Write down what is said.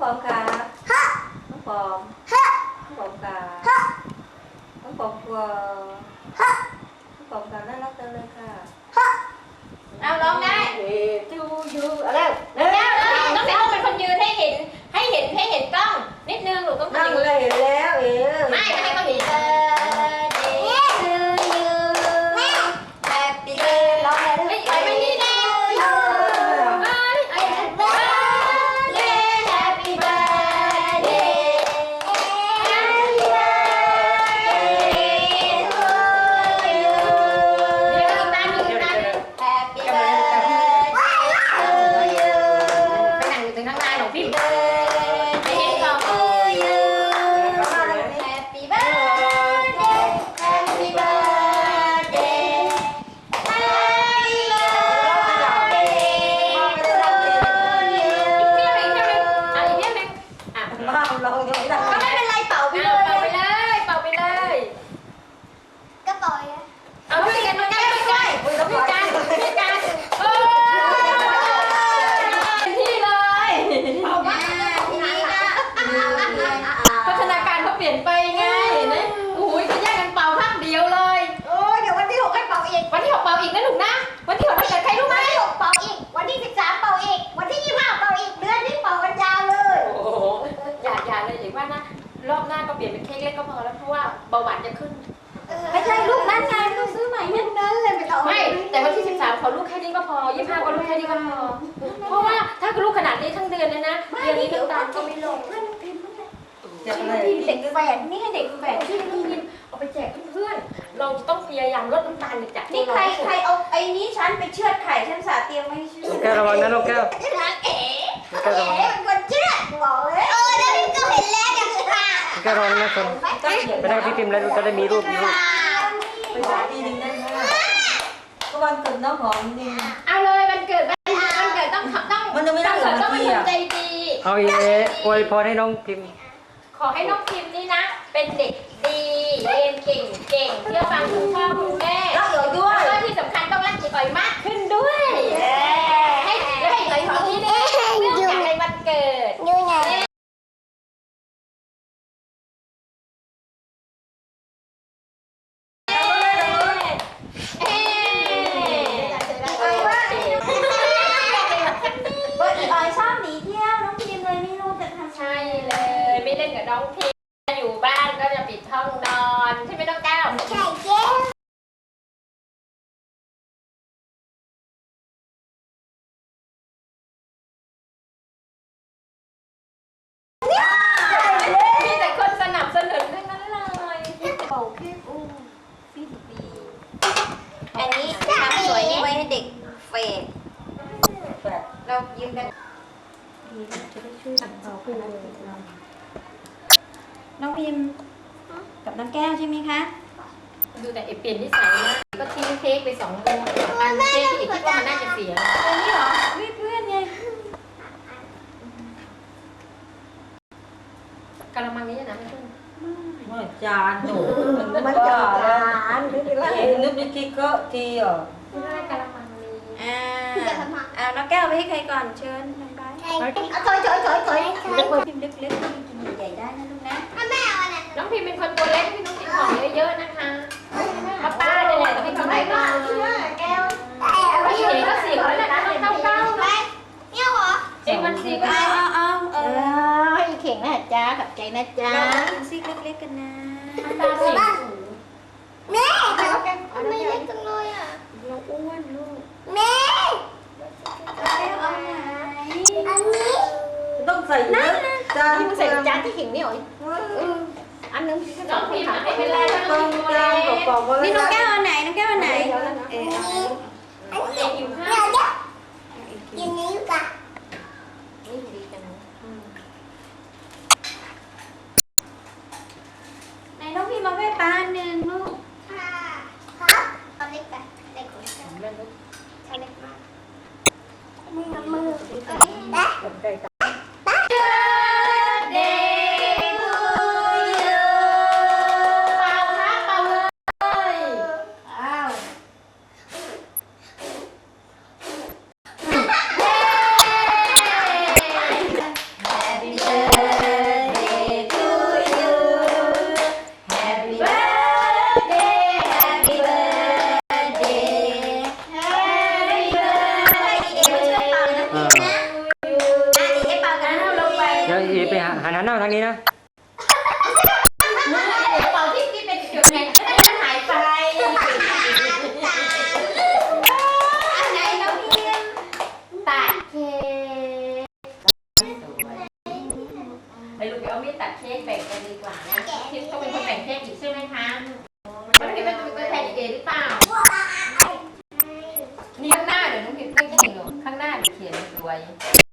ปอมค่ะน้องปอมน้องปอมค่ะน้องปอมกลัวน้องปอมค่ะน่ารักจังเลยค่ะ เอาร้องได้เอจูยูอะไรเร็แล้ววแล้ว นเป็นเค้กเล็กก็พอแล้วเพราะว่าเบาหวานจะขึ้น ไม่ใช่ลูกนั้นไงลูกซื้อใหม่นั่นนั้นเลยไม่ต้องไม่แต่วันที่ 13 ขอลูกแค่นี้ก็พอ25ก็ลูกแค่นี้ก็พอเพราะว่าถ้าลูกขนาดนี้ทั้งเดือนเลยนะไม่เดือนนี่นี้เดี๋ยวน้ำตาตาลมก็ก็ไม่ไม่ลลงงเพื่อนพิมพ์นั่นแหละจะอะไรเด็กแฝดนี่ให้เด็กแฝดที่น้องพิมเอาไปแจกเพื่อนๆเราจะต้องพยายามลดน้ำตาลจากตัวนี่เราใครใครเอาไอ้นี้ฉันไปเชือดไข่ฉันสาเตรียมไม่เชือดแก้วระวังนะลูกแก้วร้านเอ๋แก้วระวังเอ๋เป็น ก้วระวังนะคนต้องเขียนไปนั่งพี่พิมพ์แล้วลูกจะได้มีรูปมีรูปไปสาทีหนึ่งได้ไหมก็วันเกิดน้องหอมนี่เอาเลยวันเกิดวันวันเกิดต้องต้องมันยังไม่ได้ต้องเกิดต้องวันเป็นที่คนอะใจดีเอาอีเออวยพรให้น้องพิมพ์ ขอให้น้องพิมนี่นะ เป็นเด็กดีเรียนเก่งเก่งเชื่อฟังคุณพ่อคุณแม่รักอยู่ด้วยแล้วก็ที่สำคัญต้องรักจิ๋อยมากขึ้นด้วย นกับน้องพิมอยู่บ้านก็จะปิดห้องนอนใช่ไหมน้องแก้วใช่เจ๊มีแต่คนสนับสนุนทั้งนั้นเลยเป่าแค่อู้ฟินปีอันนี้ทำสวยนี่ไว้ให้เด็กเฟดแปดเรายืนกันน้ องพิมกับน้องแก้วใช่ไหมคะ ดูแต่ไอเปลี่ยนนิสัยมากก็ทิ้งเค้กไปสองอันอันเค้กที่อีกคิดว่ามันน่าจะเสียอันนี้เหรอวิเพื่อนไงกะละมังนี้นะไม่ขึ้นไม่จานหนูมันจะหานไม่เป็นไรเห็นนึกนึกคิดก็ทีอะไม่ได้กะละมังนี้อ่าเอาน้องแก้วไปให้ใครก่อนเชิญน้องไบร์ทเอาถอยถอยถอยถอยพิมพ์ลึกๆพิมพ์ใหญ่ๆได้นะลูกนะ น้องพิมเป็นคนตัวเล็กพี่น้องพิมของเยอะๆนะคะป้าป้าเนี่ยแหละต้องเป็นคนไหนบ้างแก้วพี่เอ๋ก็สี่คนแล้วนะเก้าเก้าเนี่ยเหรอเอ็มันสี่ก็เอาเอาเอาเอเอออเข่งนะจ้ากับใจนะจ้าเรากินซี่เล็กๆกันนะตาสี่แม่ทำไมเล็กจังเลยอะเราอ้วนลูกแม่แก้วเอาไหนอันนี้ต้องใส่เยอะจานที่มึงใส่จานที่เข่งนี่หรอ อันนึงน้องพิมไม่เป็นไรน้ต้องพิมตัวจานเล็กกรอบนี่น้องแก้วอันไหนน้องแก้วอันไหนเออเด็กอยู่ข้างกินนี้กันนี่ดีจังไหนน้องพี่มาแว่ปลาหนึ่งลูกค่ะครับเอาเล็กไปเล็กกว่าเล่นลูกใช่เล็กมากมือมือเด็ เออเดี๋ยวไปหาหันหน้าทางนี้นะ ไป็นเกลูกไปเอามีดตัดเค้กแบ่งกันดีกว่านะทิพย์ก็เป็นคนแบ่งเค้กอีกใช่ไหมคะ aí.